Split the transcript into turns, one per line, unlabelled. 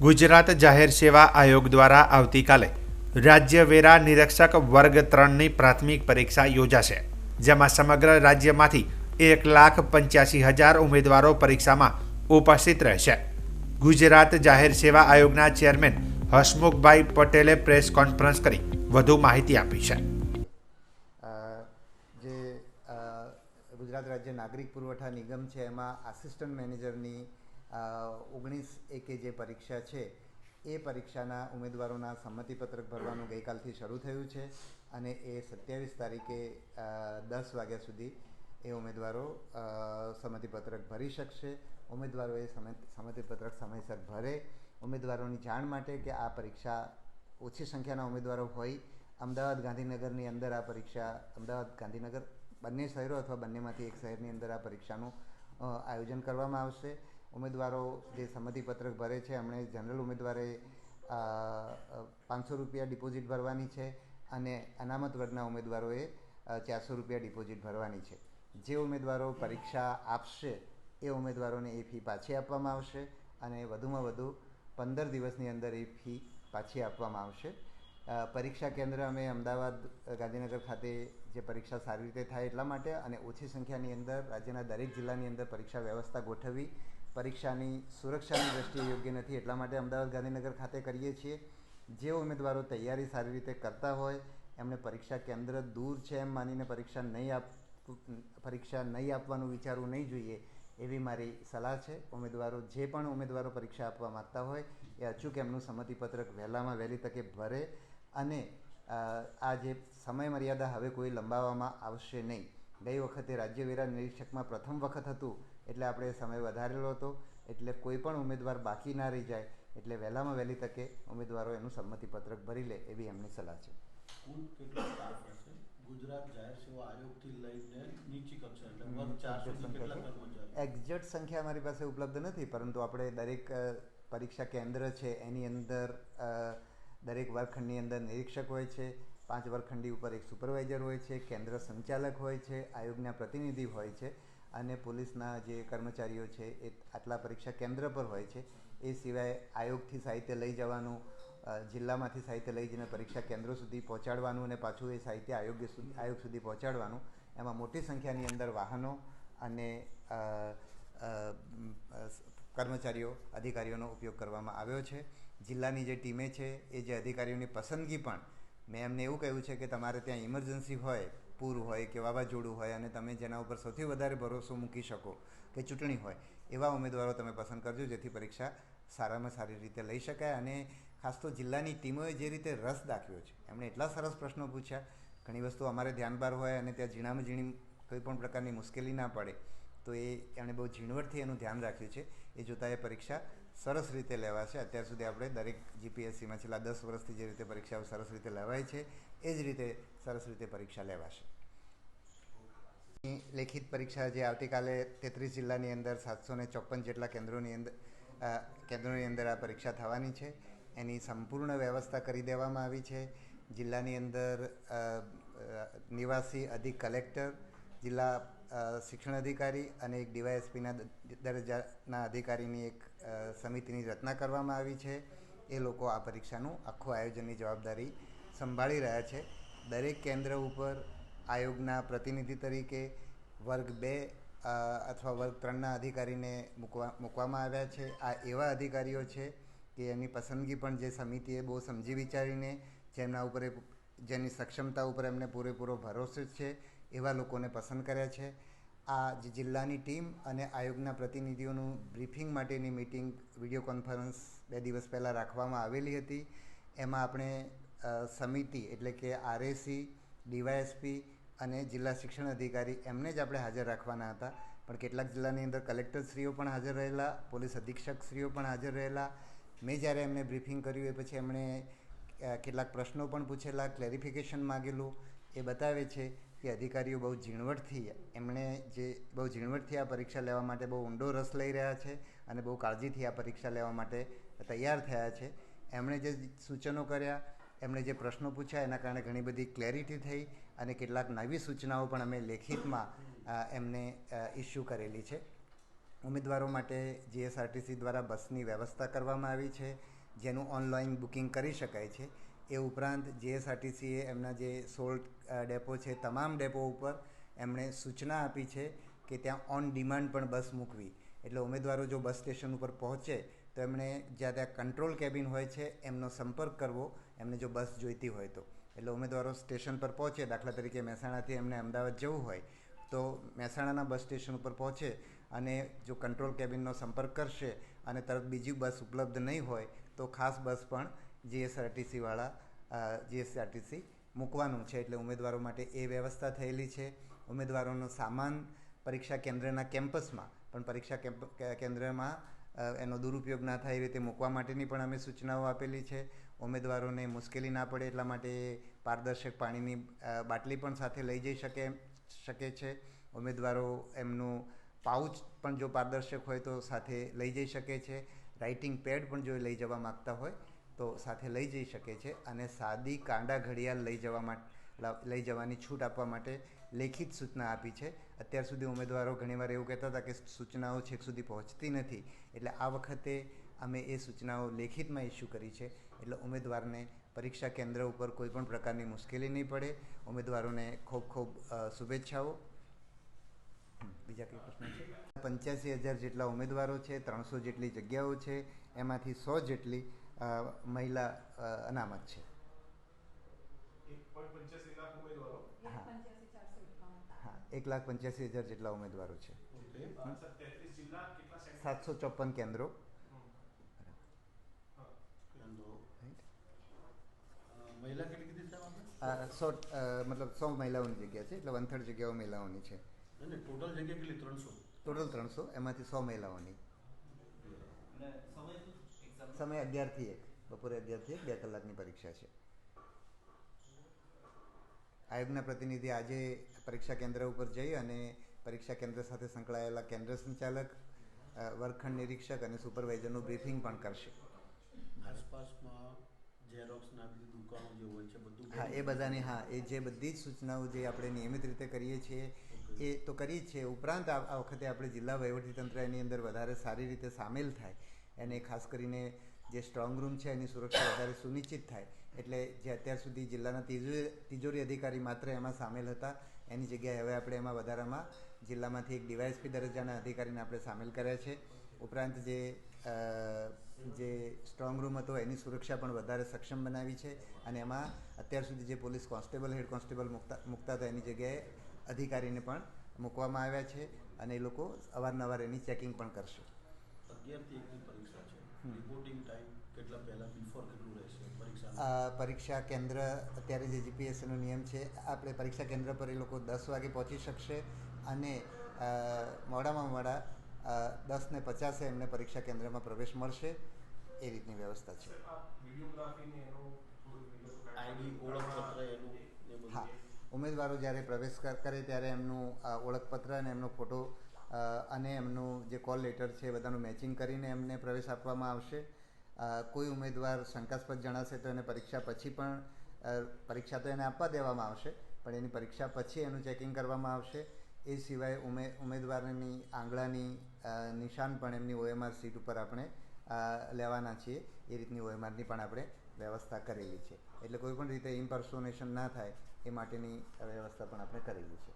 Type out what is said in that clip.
ગુજરાત જાહેર સેવા આયોગ દ્વારા આવતીકાલે રાજ્ય વેરા નિરીક્ષક વર્ગ ત્રણની પ્રાથમિક પરીક્ષા યોજાશે, જેમાં સમગ્ર રાજ્યમાંથી એક લાખ પંચ્યાસી હજાર ઉમેદવારો પરીક્ષામાં ઉપસ્થિત રહેશે. ગુજરાત જાહેર સેવા આયોગના ચેરમેન હસમુખભાઈ પટેલે પ્રેસ કોન્ફરન્સ કરી વધુ માહિતી આપી છે.
જે ગુજરાત રાજ્ય નાગરિક પુરવઠા નિગમ છે, એમાં આસિસ્ટન્ટ મેનેજરની ઓગણીસ એકે જે પરીક્ષા છે, એ પરીક્ષાના ઉમેદવારોના સંમતિપત્રક ભરવાનું ગઈકાલથી શરૂ થયું છે અને એ સત્યાવીસ તારીખે દસ વાગ્યા સુધી એ ઉમેદવારો સંમતિપત્રક ભરી શકશે. ઉમેદવારોએ સમ- સંમતિપત્રક સમયસર ભરે. ઉમેદવારોની જાણ માટે કે આ પરીક્ષા ઓછી સંખ્યાના ઉમેદવારો હોય, અમદાવાદ ગાંધીનગરની અંદર આ પરીક્ષા, અમદાવાદ ગાંધીનગર બંને શહેરો અથવા બંનેમાંથી એક શહેરની અંદર આ પરીક્ષાનું આયોજન કરવામાં આવશે. ઉમેદવારો જે સંમતિપત્રક ભરે છે, એમણે જનરલ ઉમેદવારે પાંચસો રૂપિયા ડિપોઝિટ ભરવાની છે અને અનામત વર્ગના ઉમેદવારોએ ચારસો રૂપિયા ડિપોઝિટ ભરવાની છે. જે ઉમેદવારો પરીક્ષા આપશે, એ ઉમેદવારોને એ ફી પાછી આપવામાં આવશે અને વધુમાં વધુ પંદર દિવસની અંદર એ ફી પાછી આપવામાં આવશે. પરીક્ષા કેન્દ્ર અમે અમદાવાદ, ગાંધીનગર ખાતે જે પરીક્ષા સારી રીતે થાય એટલા માટે અને ઓછી સંખ્યાની અંદર રાજ્યના દરેક જિલ્લાની અંદર પરીક્ષા વ્યવસ્થા ગોઠવી પરીક્ષાની, સુરક્ષાની દ્રષ્ટિએ યોગ્ય નથી. એટલા માટે અમદાવાદ ગાંધીનગર ખાતે કરીએ છીએ. જે ઉમેદવારો તૈયારી સારી રીતે કરતા હોય, એમને પરીક્ષા કેન્દ્ર દૂર છે એમ માનીને પરીક્ષા નહીં આપ, પરીક્ષા નહીં આપવાનું વિચારવું નહીં જોઈએ એવી મારી સલાહ છે. ઉમેદવારો, જે પણ ઉમેદવારો પરીક્ષા આપવા માગતા હોય, એ અચૂક એમનું સંમતિપત્રક વહેલામાં વહેલી તકે ભરે અને આ જે સમય મર્યાદા હવે કોઈ લંબાવવામાં આવશે નહીં. ગઈ વખતે રાજ્ય વેરા નિરીક્ષકમાં પ્રથમ વખત હતું એટલે આપણે સમય વધારેલો હતો એટલે કોઈ પણ ઉમેદવાર બાકી ના રહી જાય એટલે વહેલામાં વહેલી તકે ઉમેદવારો એનું સંમતિપત્રક ભરી લે એવી એમની સલાહ છે.
કુલ કેટલો સ્ટાફ હશે ગુજરાત જાહેર સેવા આયોગથી લઈને નીચી કક્ષા એટલે વર્ગ ચાર કેટલા કર્મચારી
એક્ઝેક્ટ સંખ્યા અમારી પાસે ઉપલબ્ધ નથી પરંતુ આપણે દરેક પરીક્ષા કેન્દ્ર છે એની અંદર દરેક વર્ગખંડની અંદર નિરીક્ષક હોય છે પાંચ વર્ગખંડી ઉપર એક સુપરવાઇઝર હોય છે કેન્દ્ર સંચાલક હોય છે આયોગના પ્રતિનિધિ હોય છે. અને પોલીસના જે કર્મચારીઓ છે, એ આટલા પરીક્ષા કેન્દ્ર પર હોય છે, એ સિવાય આયોગથી સાહિત્ય લઈ જવાનું જિલ્લામાંથી સાહિત્ય લઈ જઈને પરીક્ષા કેન્દ્રો સુધી પહોંચાડવાનું અને પાછું એ સાહિત્ય આયોગ્ય સુધી આયોગ સુધી પહોંચાડવાનું, એમાં મોટી સંખ્યાની અંદર વાહનો અને કર્મચારીઓ, અધિકારીઓનો ઉપયોગ કરવામાં આવ્યો છે. જિલ્લાની જે ટીમે છે, એ જે અધિકારીઓની પસંદગી પણ, મેં એમને એવું કહ્યું છે કે તમારે ત્યાં ઇમરજન્સી હોય પૂર હોય કે વાવાઝોડું હોય અને તમે જેના ઉપર સૌથી વધારે ભરોસો મૂકી શકો કે ચૂંટણી હોય, એવા ઉમેદવારો તમે પસંદ કરજો, જેથી પરીક્ષા સારામાં સારી રીતે લઈ શકાય અને ખાસ તો જિલ્લાની ટીમોએ જે રીતે રસ દાખવ્યો છે. એમણે એટલા સરસ પ્રશ્નો પૂછ્યા, ઘણી વસ્તુ અમારે ધ્યાન બહાર હોય અને ત્યાં ઝીણામાં ઝીણી કોઈ પણ પ્રકારની મુશ્કેલી ના પડે, તો એ એણે બહુ ઝીણવટથી એનું ધ્યાન રાખ્યું છે. એ જોતાં એ પરીક્ષા સરસ રીતે લેવાશે. અત્યાર સુધી આપણે દરેક જીપીએસસીમાં છેલ્લા દસ વર્ષથી જે રીતે પરીક્ષાઓ સરસ રીતે લેવાય છે એ જ રીતે સરસ રીતે પરીક્ષા લેવાશે. લેખિત પરીક્ષા જે આવતીકાલે તેત્રીસ જિલ્લાની અંદર સાતસો ને ચોપન જેટલા કેન્દ્રોની અંદર કેન્દ્રોની અંદર આ પરીક્ષા થવાની છે. એની સંપૂર્ણ વ્યવસ્થા કરી દેવામાં આવી છે. જિલ્લાની અંદર નિવાસી અધિક કલેક્ટર, જિલ્લા શિક્ષણ અધિકારી અને એક ડીવાયએસપીના દરજ્જાના અધિકારીની એક સમિતિની રચના કરવામાં આવી છે. એ લોકો આ પરીક્ષાનું આખું આયોજનની જવાબદારી સંભાળી રહ્યા છે. દરેક કેન્દ્ર ઉપર આયોગના પ્રતિનિધિ તરીકે વર્ગ બે અથવા વર્ગ ત્રણના અધિકારીને મૂકવા, મૂકવામાં આવ્યા છે. આ એવા અધિકારીઓ છે કે એની પસંદગી પણ જે સમિતિએ બહુ સમજી વિચારીને જેમના ઉપર જેની સક્ષમતા ઉપર એમને પૂરેપૂરો ભરોસો છે, એવા લોકોને પસંદ કર્યા છે. આ જિલ્લાની ટીમ અને આયોગના પ્રતિનિધિઓનું બ્રીફિંગ માટેની મિટિંગ વીડિયો કોન્ફરન્સ બે દિવસ પહેલાં રાખવામાં આવેલી હતી. એમાં આપણે સમિતિ એટલે કે આરએસી, ડીવાયએસપી અને જિલ્લા શિક્ષણ અધિકારી એમને જ આપણે હાજર રાખવાના હતા. પણ કેટલાક જિલ્લાની અંદર કલેક્ટરશ્રીઓ પણ હાજર રહેલા, પોલીસ અધિક્ષકશ્રીઓ પણ હાજર રહેલા. મેં જ્યારે એમને બ્રીફિંગ કર્યું એ પછી એમણે કેટલાક પ્રશ્નો પણ પૂછેલા, ક્લેરિફિકેશન માગેલું. એ બતાવે છે કે અધિકારીઓ બહુ ઝીણવટથી એમણે જે, બહુ ઝીણવટથી આ પરીક્ષા લેવા માટે બહુ ઊંડો રસ લઈ રહ્યા છે અને બહુ કાળજીથી આ પરીક્ષા લેવા માટે તૈયાર થયા છે. એમણે જે સૂચનો કર્યા એમણે જે પ્રશ્નો પૂછ્યા, એના કારણે ઘણી બધી ક્લેરિટી થઈ અને કેટલાક નવી સૂચનાઓ પણ અમે લેખિતમાં એમને ઇસ્યુ કરેલી છે. ઉમેદવારો માટે જીએસઆરટીસી દ્વારા બસની વ્યવસ્થા કરવામાં આવી છે, જેનું ઓનલાઈન બુકિંગ કરી શકાય છે. એ ઉપરાંત જીએસઆરટીસીએ એમના જે સોલ્ટ ડેપો છે, તમામ ડેપો ઉપર એમણે સૂચના આપી છે કે ત્યાં ઓન ડિમાન્ડ પણ બસ મૂકવી. એટલે ઉમેદવારો જો બસ સ્ટેશન ઉપર પહોંચે એમણે જ્યાં ત્યાં કંટ્રોલ કેબિન હોય છે, એમનો સંપર્ક કરવો, એમને જો બસ જોઈતી હોય તો. એટલે ઉમેદવારો સ્ટેશન પર પહોંચે, દાખલા તરીકે મહેસાણાથી એમને અમદાવાદ જવું હોય, તો મહેસાણાના બસ સ્ટેશન ઉપર પહોંચે અને જો કંટ્રોલ કેબિનનો સંપર્ક કરશે અને તરત બીજી બસ ઉપલબ્ધ નહીં હોય, તો ખાસ બસ પણ જીએસઆરટીસીવાળા જીએસઆરટીસી મૂકવાનું છે. એટલે ઉમેદવારો માટે એ વ્યવસ્થા થયેલી છે. ઉમેદવારોનો સામાન પરીક્ષા કેન્દ્રના કેમ્પસમાં, પણ પરીક્ષા કેમ્પ કેન્દ્રમાં એનો દુરુપયોગ ના થાય એ રીતે મૂકવા માટેની પણ અમે સૂચનાઓ આપેલી છે. ઉમેદવારોને મુશ્કેલી ના પડે એટલા માટે પારદર્શક પાણીની બાટલી પણ સાથે લઈ જઈ શકે શકે છે. ઉમેદવારો એમનું પાઉચ પણ જો પારદર્શક હોય તો સાથે લઈ જઈ શકે છે. રાઇટિંગ પેડ પણ જો લઈ જવા માગતા હોય તો સાથે લઈ જઈ શકે છે અને સાદી કાંડા ઘડિયાળ લઈ જવા માટે લઈ જવાની છૂટ આપવા માટે લેખિત સૂચના આપી છે. અત્યાર સુધી ઉમેદવારો ઘણીવાર એવું કહેતા હતા કે સૂચનાઓ છેક સુધી પહોંચતી નથી. એટલે આ વખતે અમે એ સૂચનાઓ લેખિતમાં ઇસ્યુ કરી છે. એટલે ઉમેદવારને પરીક્ષા કેન્દ્ર ઉપર કોઈ પણ પ્રકારની મુશ્કેલી નહીં પડે. ઉમેદવારોને ખૂબ ખૂબ શુભેચ્છાઓ. બીજા કઈ પ્રશ્ન છે? પંચ્યાસી હજાર જેટલા ઉમેદવારો છે, ત્રણસો જેટલી જગ્યાઓ છે. એમાંથી સો જેટલી મહિલા અનામત છે
એક પોઈન્ટ પંચ્યાસી લાખ ઉમેદવારો
હા હા એક લાખ પંચ્યાસી હજાર જેટલા ઉમેદવારો છે. સાતસો ચોપન કેન્દ્રો. સો મતલબ સો મહિલાઓની જગ્યા છે એટલે વન થર્ડ જગ્યાઓ મહિલાઓની છે.
ટોટલ જગ્યા કેટલી? ત્રણસો.
ટોટલ ત્રણસો એમાંથી સો મહિલાઓની. સમય અગિયારથી એક બપોરે અગિયારથી એક બે કલાકની પરીક્ષા છે. આયોગના પ્રતિનિધિ આજે પરીક્ષા કેન્દ્ર ઉપર જઈ અને પરીક્ષા કેન્દ્ર સાથે સંકળાયેલા કેન્દ્ર સંચાલક વર્ગખંડ નિરીક્ષક અને સુપરવાઇઝરનું બ્રીફિંગ પણ કરશે.
આસપાસમાં ઝેરોક્સના બધી દુકાનો જે હોય છે બધું
હા એ બધાની હા એ જે બધી જ સૂચનાઓ જે આપણે નિયમિત રીતે કરીએ છીએ એ તો કરીએ જ છીએ. ઉપરાંત આ આ વખતે આપણે જિલ્લા વહીવટીતંત્ર એની અંદર વધારે સારી રીતે સામેલ થાય. એને ખાસ કરીને જે સ્ટ્રોંગ રૂમ છે એની સુરક્ષા વધારે સુનિશ્ચિત થાય. એટલે જે અત્યાર સુધી જિલ્લાના તિજોરી તિજોરી અધિકારી માત્ર એમાં સામેલ હતા. એની જગ્યાએ હવે આપણે એમાં વધારામાં જિલ્લામાંથી એક ડીવાયએસપી દરજ્જાના અધિકારીને આપણે સામેલ કર્યા છે. ઉપરાંત જે જે સ્ટ્રોંગ રૂમ હતો એની સુરક્ષા પણ વધારે સક્ષમ બનાવી છે. અને એમાં અત્યાર સુધી જે પોલીસ કોન્સ્ટેબલ, હેડ કોન્સ્ટેબલ મૂકતા મૂકતા હતા એની જગ્યાએ અધિકારીને પણ મૂકવામાં આવ્યા છે. અને એ લોકો અવારનવાર એની ચેકિંગ પણ કરશે.
રિપોર્ટિંગ ટાઈમ કેટલા પહેલાં બિફોર કેટલું રહેશે પરીક્ષા
પરીક્ષા કેન્દ્ર અત્યારે જે જીપીએસસીનો નિયમ છે આપણે પરીક્ષા કેન્દ્ર પર એ લોકો દસ વાગે પહોંચી શકશે અને મોડામાં મોડા દસ ને પચાસે એમને પરીક્ષા કેન્દ્રમાં પ્રવેશ મળશે એ રીતની વ્યવસ્થા છે.
આઈડી ઓળખપત્ર એનું
હા. ઉમેદવારો જ્યારે પ્રવેશ કરે ત્યારે એમનું ઓળખપત્ર અને એમનો ફોટો અને એમનું જે કોલ લેટર છે એ બધાનું મેચિંગ કરીને એમને પ્રવેશ આપવામાં આવશે. કોઈ ઉમેદવાર શંકાસ્પદ જણાશે તો એને પરીક્ષા પછી પણ પરીક્ષા તો એને આપવા દેવામાં આવશે, પણ એની પરીક્ષા પછી એનું ચેકિંગ કરવામાં આવશે. એ સિવાય ઉમે, ઉમેદવારની આંગળાની નિશાન પણ એમની ઓએમઆર સીટ ઉપર આપણે લેવાના છીએ. એ રીતની ઓએમઆરની પણ આપણે વ્યવસ્થા કરેલી છે. એટલે કોઈ પણ રીતે ઇમ્પર્સોનેશન ના થાય એ માટેની વ્યવસ્થા પણ આપણે કરેલી છે.